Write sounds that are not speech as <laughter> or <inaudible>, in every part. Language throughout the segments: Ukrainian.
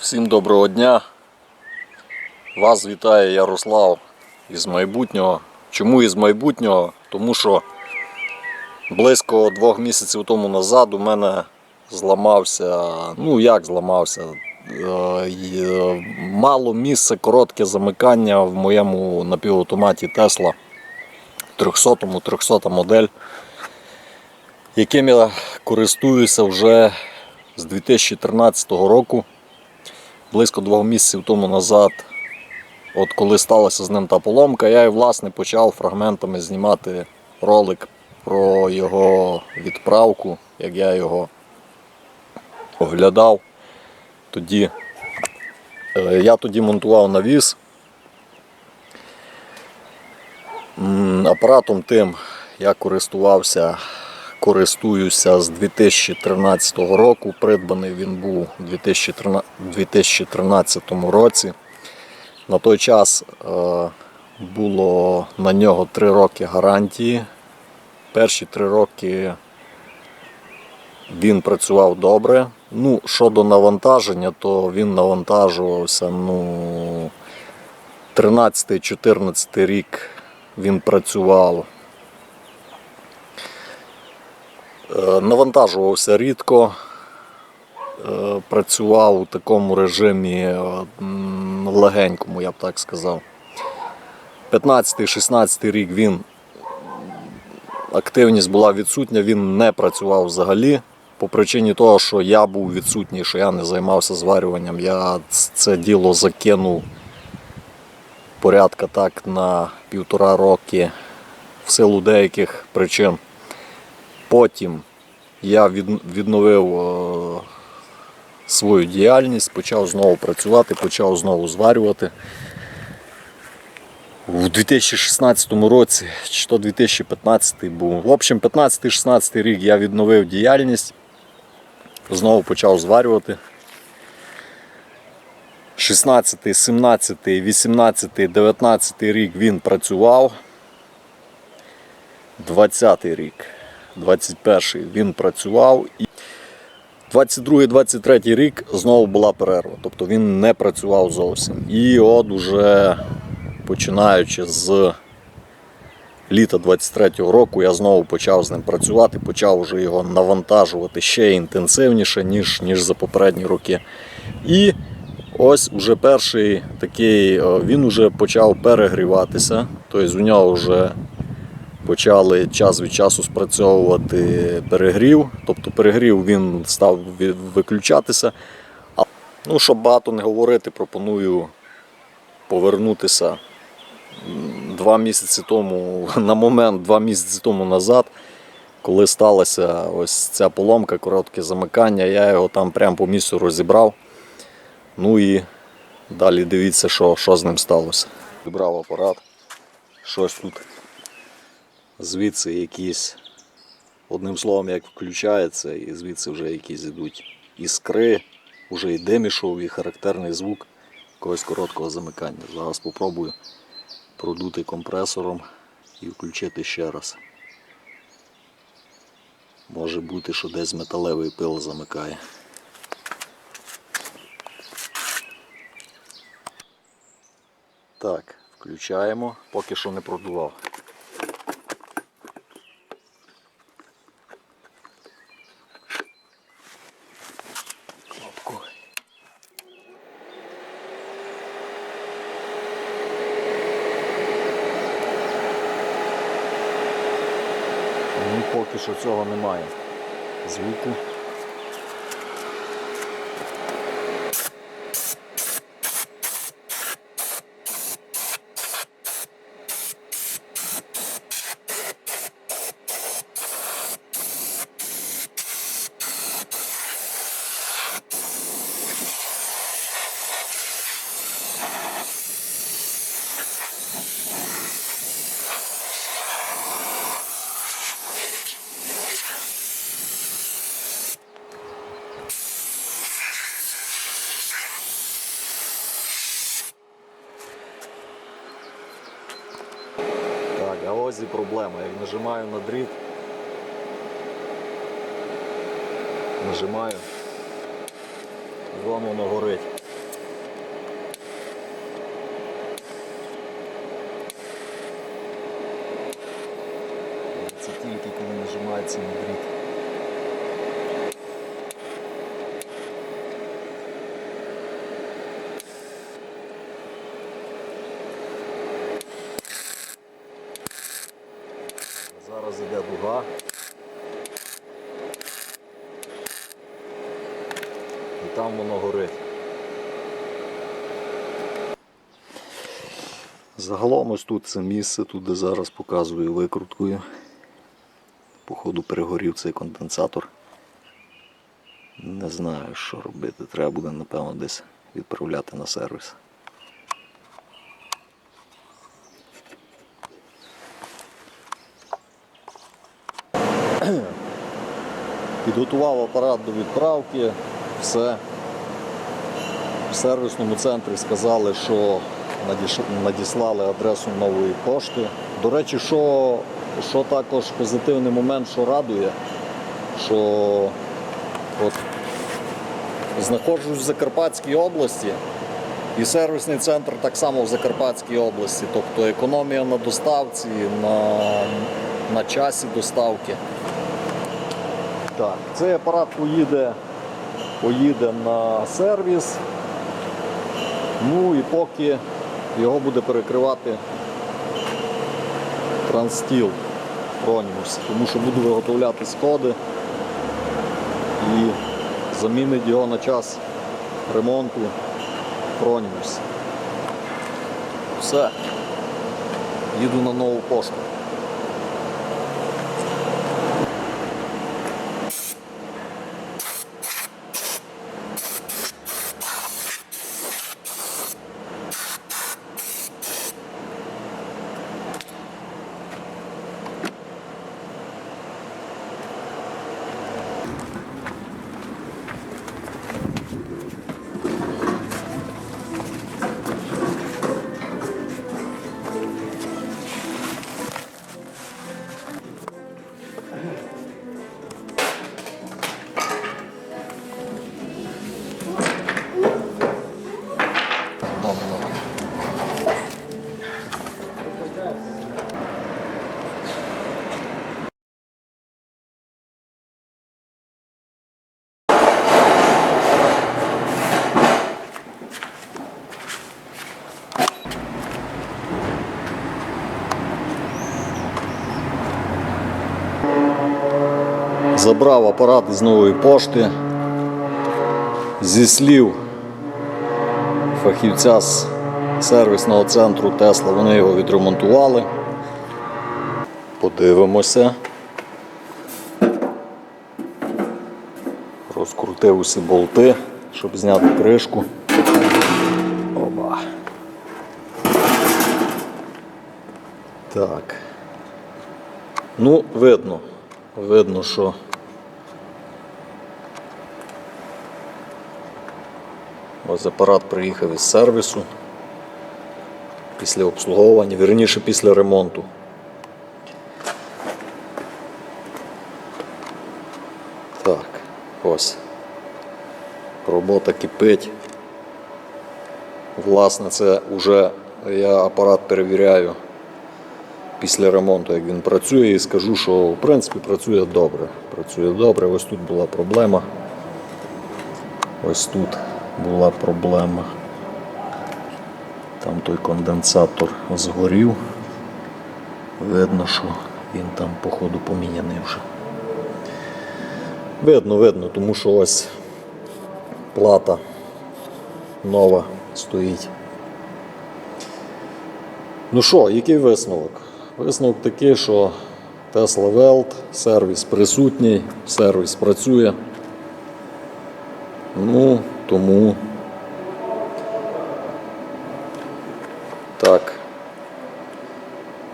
Всім доброго дня. Вас вітає Ярослав із майбутнього. Чому із майбутнього? Тому що близько двох місяців тому назад у мене зламався, ну як зламався, е, е, мало місце, коротке замикання в моєму напівавтоматі Tesla 300 300 модель, яким я користуюся вже з 2013 року близько двох місяців тому назад, от коли сталася з ним та поломка, я і власне почав фрагментами знімати ролик про його відправку, як я його оглядав. Тоді е, я тоді монтував навіс. Апаратом тим я користувався, користуюся з 2013 року. Придбаний він був у 2013 2013 році. На той час е, було на нього 3 роки гарантії. Перші 3 роки він працював добре. Ну, щодо навантаження, то він навантажувався ну, 13-14 рік він працював. Е, Навантажувався рідко, Е, працював у такому режимі е, легенькому, я б так сказав. 15-16 рік він активність була відсутня, він не працював взагалі. По причині того, що я був відсутній, що я не займався зварюванням. Я це діло закинув порядка так на півтора роки в силу деяких причин. Потім я відновив е, свою діяльність, почав знову працювати, почав знову зварювати. У 2016 році, чи то 2015 був. В общем, 15-16 рік я відновив діяльність, знову почав зварювати. 16, 17, 18, 19 рік він працював. 20 рік, 21 він працював. І 22-23 рік знову була перерва. Тобто він не працював зовсім. І от уже починаючи з літа 23-го року, я знову почав з ним працювати, почав вже його навантажувати ще інтенсивніше, ніж, ніж за попередні роки. І ось уже перший такий, е, він вже почав перегріватися. Тобто у нього вже почали час від часу спрацьовувати перегрів. Тобто перегрів він став виключатися. Ну, щоб багато не говорити, пропоную повернутися два місяці тому, <laughs> на момент два місяці тому назад, коли сталася ось ця поломка, коротке замикання, я його там прямо по місцю розібрав. Ну і далі дивіться, що, що з ним сталося. Вибрав апарат, щось тут звідси якісь, одним словом, як включається, і звідси вже якісь йдуть іскри, вже і дим і характерний звук якогось короткого замикання. Зараз спробую продути компресором і включити ще раз. Може бути, що десь металевий пил замикає. Так, включаємо, поки що не продував. Кнопку. Ну, поки що цього немає. Звуку. дорозі проблема. Я нажимаю на дріт. Нажимаю. Вам воно горить. Це тільки коли нажимається на дріт. Там воно горить. Загалом ось тут це місце, тут де зараз показую викруткою. Походу перегорів цей конденсатор. Не знаю, що робити. Треба буде, напевно, десь відправляти на сервіс. Підготував апарат до відправки, все. В сервісному центрі сказали, що надіслали адресу нової пошти. До речі, що, що також позитивний момент, що радує, що от знаходжусь в Закарпатській області, і сервісний центр так само в Закарпатській області. Тобто економія на доставці, на, на часі доставки. Так, цей апарат поїде, поїде на сервіс. Ну і поки його буде перекривати транстіл Пронімус, тому що буду виготовляти сходи і замінить його на час ремонту Пронімус. Все. Їду на нову пошту. Забрав апарат із нової пошти. Зі слів фахівця з сервісного центру Тесла, вони його відремонтували. Подивимося. Розкрутив усі болти, щоб зняти кришку. Оба. Так. Ну, видно. Видно, що Ось апарат приїхав із сервісу після обслуговування, вірніше після ремонту. Так, ось. Робота кипить. Власне, це вже я апарат перевіряю після ремонту, як він працює, і скажу, що в принципі працює добре. Працює добре. Ось тут була проблема. Ось тут була проблема. Там той конденсатор згорів. Видно, що він там, походу, поміняний вже. Видно, видно, тому що ось плата нова стоїть. Ну що, який висновок? Висновок такий, що Tesla Welt, сервіс присутній, сервіс працює. Ну, тому так,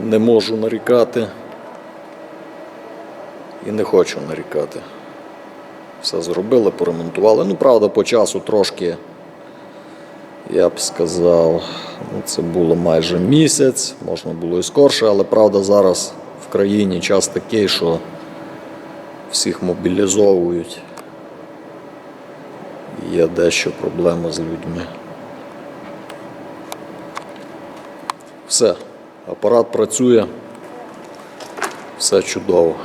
не можу нарікати і не хочу нарікати. Все зробили, поремонтували. Ну, правда, по часу трошки, я б сказав, ну, це було майже місяць, можна було і скорше, але правда зараз в країні час такий, що всіх мобілізовують є дещо проблема з людьми. Все, апарат працює, все чудово.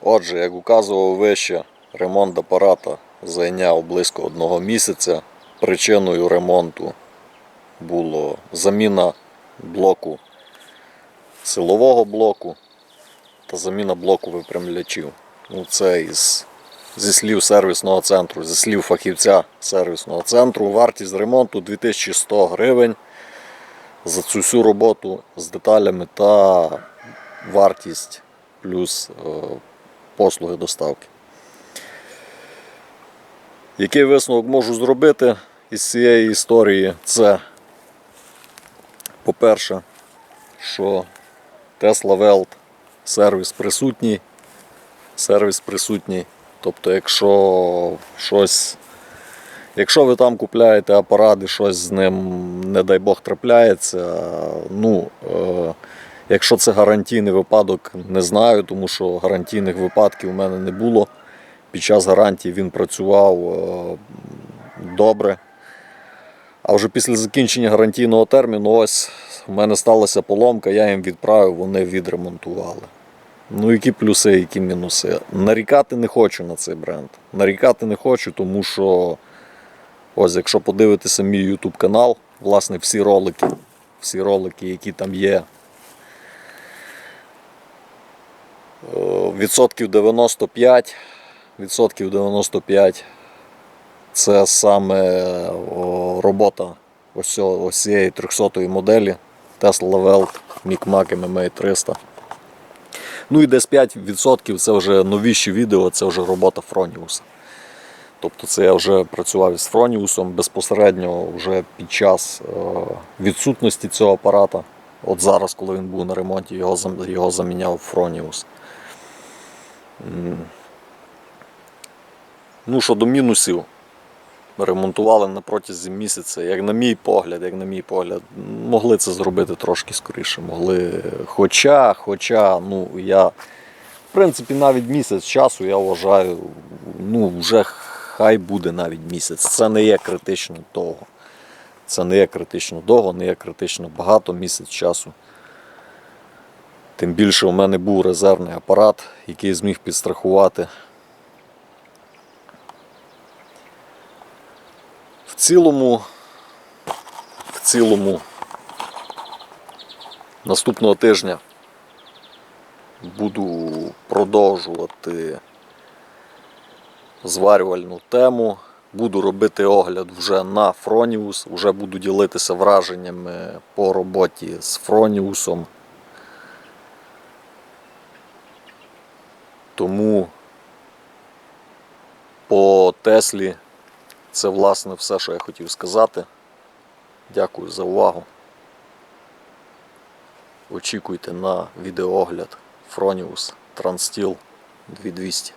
Отже, як указував вище, ремонт апарата зайняв близько одного місяця. Причиною ремонту було заміна блоку силового блоку та заміна блоку випрямлячів. Ну, це із, зі слів сервісного центру, зі слів фахівця сервісного центру. Вартість ремонту 2100 гривень за цю всю роботу з деталями та вартість плюс е, послуги доставки. Який висновок можу зробити із цієї історії? Це, по-перше, що Tesla Welt сервіс присутній. Сервіс присутній. Тобто, якщо щось, якщо ви там купляєте апарат і щось з ним, не дай Бог, трапляється, ну, е, якщо це гарантійний випадок, не знаю, тому що гарантійних випадків у мене не було. Під час гарантії він працював е, добре. А вже після закінчення гарантійного терміну, ось у мене сталася поломка, я їм відправив, вони відремонтували. Ну, які плюси, які мінуси. Нарікати не хочу на цей бренд. Нарікати не хочу, тому що, ось, якщо подивитися мій YouTube канал, власне, всі ролики, всі ролики, які там є, е, відсотків 95, відсотків 95 це саме робота ось, цієї 300-ї моделі Tesla Welt MicMac MMA 300. Ну і десь 5% це вже новіші відео, це вже робота Фроніуса. Тобто це я вже працював із Фроніусом безпосередньо вже під час е, відсутності цього апарата. От зараз, коли він був на ремонті, його, його заміняв Фроніус. Ну, щодо мінусів, ремонтували на протязі місяця. Як на мій погляд, як на мій погляд, могли це зробити трошки скоріше. Могли. Хоча, хоча, ну я, в принципі, навіть місяць часу я вважаю, ну, вже хай буде навіть місяць. Це не є критично довго. Це не є критично довго, не є критично багато місяць часу. Тим більше у мене був резервний апарат, який зміг підстрахувати. Цілому, в цілому, наступного тижня буду продовжувати зварювальну тему. Буду робити огляд вже на Фроніус, вже буду ділитися враженнями по роботі з Фроніусом. Тому по Теслі це власне все, що я хотів сказати. Дякую за увагу. Очікуйте на відеоогляд Fronius Transsteel 2200.